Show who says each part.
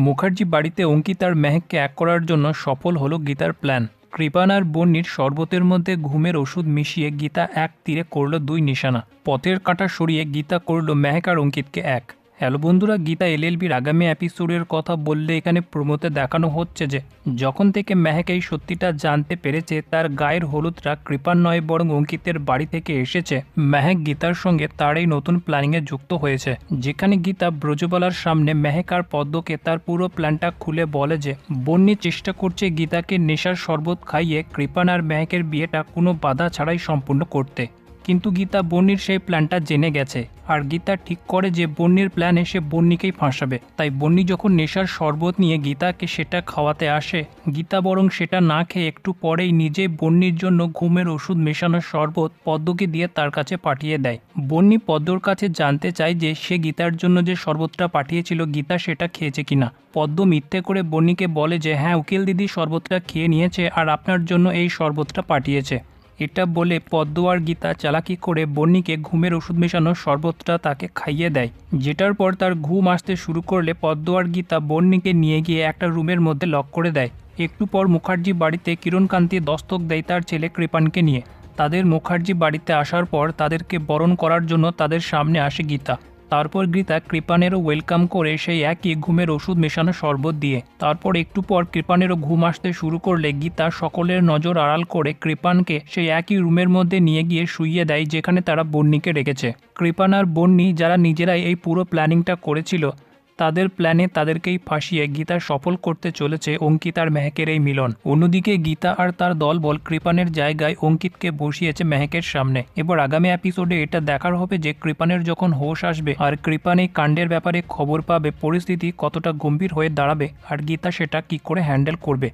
Speaker 1: মুখার্জি বাড়িতে অঙ্কিত আর মেহেককে এক করার জন্য সফল হলো গীতার প্ল্যান। কৃপান আর বন্নির শরবতের মধ্যে ঘুমের ওষুধ মিশিয়ে গীতা এক তীরে করল দুই নিশানা। পথের কাঁটা সরিয়ে গীতা করল মেহেক আর অঙ্কিতকে এক। হ্যালো বন্ধুরা, গীতা এলএলবির আগামী এপিসোডের কথা বললে এখানে প্রমোতে দেখানো হচ্ছে যে, যখন থেকে মেহেক এই সত্যিটা জানতে পেরেছে, তার গায়ের হলুদটা কৃপার নয় বরং অঙ্কিতের বাড়ি থেকে এসেছে। মেহেক গীতার সঙ্গে তার এই নতুন প্ল্যানিংয়ে যুক্ত হয়েছে, যেখানে গীতা ব্রজবালার সামনে মেহেক আর পদ্মকে তার পুরো প্ল্যানটা খুলে বলে যে, বন্যি চেষ্টা করছে গীতাকে নেশার শরবত খাইয়ে কৃপান আর মেহেকের বিয়েটা কোনো বাধা ছাড়াই সম্পূর্ণ করতে। কিন্তু গীতা বন্নির সেই প্ল্যানটা জেনে গেছে। আর গীতা ঠিক করে যে বন্নির প্ল্যান এসে বন্নিকেই ফাঁসাবে। তাই বন্নি যখন নেশার শরবত নিয়ে গীতাকে সেটা খাওয়াতে আসে, গীতা বরং সেটা না খেয়ে একটু পরেই নিজে বন্নির জন্য ঘুমের ওষুধ মেশানো শরবত পদ্মকে দিয়ে তার কাছে পাঠিয়ে দেয়। বন্নি পদ্মর কাছে জানতে চায় যে সে গীতার জন্য যে শরবতটা পাঠিয়েছিল, গীতা সেটা খেয়েছে কিনা। পদ্ম মিথ্যে করে বন্নিকে বলে যে হ্যাঁ উকিল দিদি শরবতটা খেয়ে নিয়েছে আর আপনার জন্য এই শরবতটা পাঠিয়েছে। এটা বলে পদ্ম আর গীতা চালাকি করে বন্নিকে ঘুমের ওষুধ মেশানো শরবতটা তাকে খাইয়ে দেয়। যেটার পর তার ঘুম আসতে শুরু করলে পদ্ম আর গীতা বন্নিকে নিয়ে গিয়ে একটা রুমের মধ্যে লক করে দেয়। একটু পর মুখার্জি বাড়িতে কিরণকান্তি দস্তক দেয় তার ছেলে কৃপানকে নিয়ে। তাদের মুখার্জি বাড়িতে আসার পর তাদেরকে বরণ করার জন্য তাদের সামনে আসে গীতা। তারপর গীতা কৃপানেরও ওয়েলকাম করে সেই একই ঘুমের ওষুধ মেশানো শরবত দিয়ে। তারপর একটু পর কৃপানেরও ঘুম আসতে শুরু করলে গীতা সকলের নজর আড়াল করে কৃপানকে সেই একই রুমের মধ্যে নিয়ে গিয়ে শুইয়ে দেয় যেখানে তারা বন্নিকে রেখেছে। কৃপান আর বন্নি যারা নিজেরাই এই পুরো প্ল্যানিংটা করেছিল তাদের প্ল্যানে তাদেরকেই ফাঁসিয়ে গীতা সফল করতে চলেছে অঙ্কিত আর মেহেকের এই মিলন। অন্যদিকে গীতা আর তার দলবল কৃপানের জায়গায় অঙ্কিতকে বসিয়েছে মেহেকের সামনে। এবার আগামী এপিসোডে এটা দেখার হবে যে কৃপানের যখন হোশ আসবে আর কৃপান এই কাণ্ডের ব্যাপারে খবর পাবে, পরিস্থিতি কতটা গম্ভীর হয়ে দাঁড়াবে আর গীতা সেটা কি করে হ্যান্ডেল করবে।